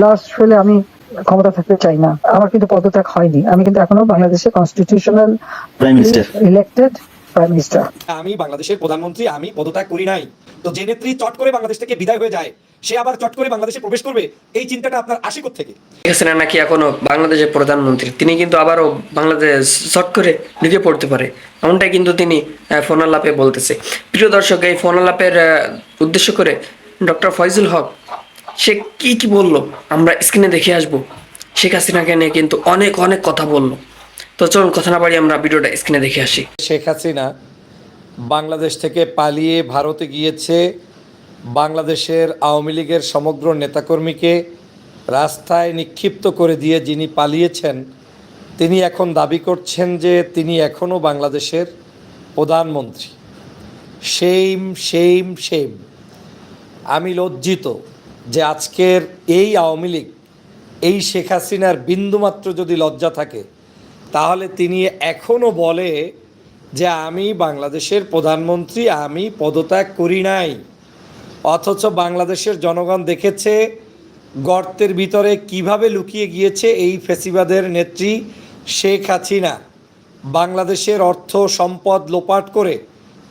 Last ফেলে আমি ক্ষমতা থাকতে চাই না। আমার কিন্তু পদত্যাগ হয়নি। আমি কিন্তু এখনও বাংলাদেশের constitutional prime minister elected prime minister আমি বাংলাদেশের প্রধানমন্ত্রী আমি পদত্যাগ করি নাই। তো যে নেত্রী চট করে বাংলাদেশ থেকে বিদায় হয়ে যায় সে আবার চট করে বাংলাদেশে প্রবেশ করবে এই চিন্তাটা আপনার আসে থেকে হাসিনা নাকি এখনও বাংলাদেশের প্রধানমন্ত্রী? তিনি কিন্তু আবারও বাংলাদেশ চট করে ঢুকে পড়তে পারে। এমনটাই কিন্তু তিনি আহ, ফোন আলাপে বলতেছে। প্রিয় দর্শক এই ফোন আলাপের উদ্দেশ্য করে ডক্টর ফয়জুল হক সে কি কি বলল? আমরা স্ক্রিনে দেখে আসব। শেখ হাসিনাকে নিয়ে কিন্তু অনেক অনেক কথা বলল। তো চলুন, কথা না বাড়ি আমরা ভিডিওটা স্ক্রিনে দেখে আসি। শেখ হাসিনা বাংলাদেশ থেকে পালিয়ে ভারতে গিয়েছে। বাংলাদেশের আওয়ামী লীগের সমগ্র নেতাকর্মীকে রাস্তায় নিক্ষিপ্ত করে দিয়ে যিনি পালিয়েছেন, তিনি এখন দাবি করছেন যে তিনি এখনও বাংলাদেশের প্রধানমন্ত্রী। সেইম সেইম সেইম আমি লজ্জিত যে আজকের এই আওয়ামী লীগ, এই শেখ হাসিনার বিন্দুমাত্র যদি লজ্জা থাকে, তাহলে তিনি এখনও বলে যে আমি বাংলাদেশের প্রধানমন্ত্রী, আমি পদত্যাগ করি নাই। অথচ বাংলাদেশের জনগণ দেখেছে গর্তের ভিতরে কীভাবে লুকিয়ে গিয়েছে এই ফেসিবাদের নেত্রী শেখ হাসিনা। বাংলাদেশের অর্থ সম্পদ লোপাট করে,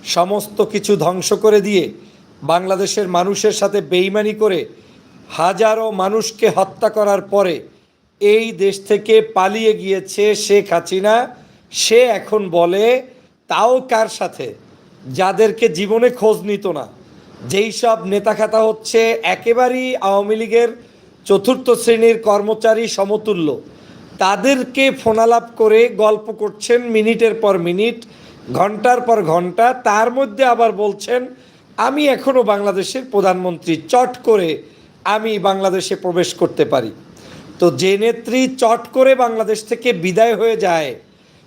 সমস্ত কিছু ধ্বংস করে দিয়ে বাংলাদেশের মানুষের সাথে বেইমানি করে হাজারো মানুষকে হত্যা করার পরে এই দেশ থেকে পালিয়ে গিয়েছে শেখ হাসিনা। সে এখন বলে, তাও কার সাথে? যাদেরকে জীবনে খোঁজ নিত না। যেই সব নেতাখাতা হচ্ছে একেবারেই আওয়ামী লীগের চতুর্থ শ্রেণির কর্মচারী সমতুল্য। তাদেরকে ফোনালাপ করে গল্প করছেন মিনিটের পর মিনিট, ঘণ্টার পর ঘণ্টা, তার মধ্যে আবার বলছেন আমি এখনও বাংলাদেশের প্রধানমন্ত্রী চট করে আমি বাংলাদেশে প্রবেশ করতে পারি। তো যে নেত্রী চট করে বাংলাদেশ থেকে বিদায় হয়ে যায়,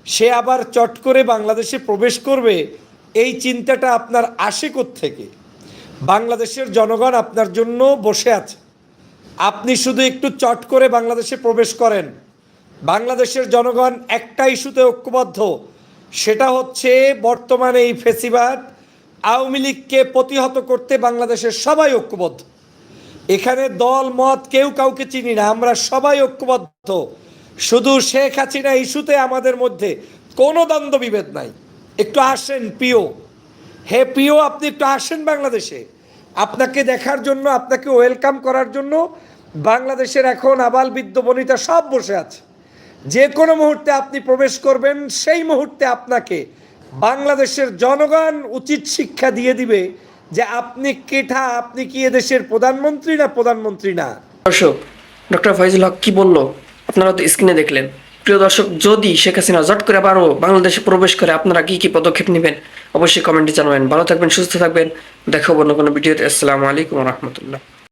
সে আবার চট করে বাংলাদেশে প্রবেশ করবে, এই চিন্তাটা আপনার আসে থেকে বাংলাদেশের জনগণ আপনার জন্য বসে আছে। আপনি শুধু একটু চট করে বাংলাদেশে প্রবেশ করেন। বাংলাদেশের জনগণ একটা ইস্যুতে ঐক্যবদ্ধ, সেটা হচ্ছে বর্তমানে এই ফেসিবাদ আওয়ামী লীগকে প্রতিহত করতে বাংলাদেশের সবাই ঐক্যবদ্ধ। এখানে দল, মত কেউ কাউকে চিনি না, আমরা সবাই ঐক্যবদ্ধ। শুধু শেখ হাসিনা ইস্যুতে আমাদের মধ্যে কোনো দ্বন্দ্ব বিভেদ নাই। একটু আসেন, প্রিয়। হে প্রিয়, আপনি একটু আসেন বাংলাদেশে। আপনাকে দেখার জন্য, আপনাকে ওয়েলকাম করার জন্য বাংলাদেশের এখন আবাল বৃদ্ধ বনিতা সব বসে আছে। যে কোনো মুহূর্তে আপনি প্রবেশ করবেন, সেই মুহূর্তে আপনাকে বাংলাদেশের জনগণ উচিত শিক্ষা দিয়ে দিবে যে আপনি কেঠা, আপনি কি এদেশের প্রধানমন্ত্রী না প্রধানমন্ত্রী না? দর্শক, ডক্টর ফয়জুল হক কি বলল? আপনারা তো স্ক্রিনে দেখলেন। প্রিয় দর্শক, যদি শেখ হাসিনা জট করে আবারও বাংলাদেশে প্রবেশ করে, আপনারা কি কি পদক্ষেপ নেবেন? অবশ্যই কমেন্টে জানাবেন। ভালো থাকবেন, সুস্থ থাকবেন। দেখাবো অন্য কোনো ভিডিওতে। আসসালামু আলাইকুম রহমতুল্লাহ।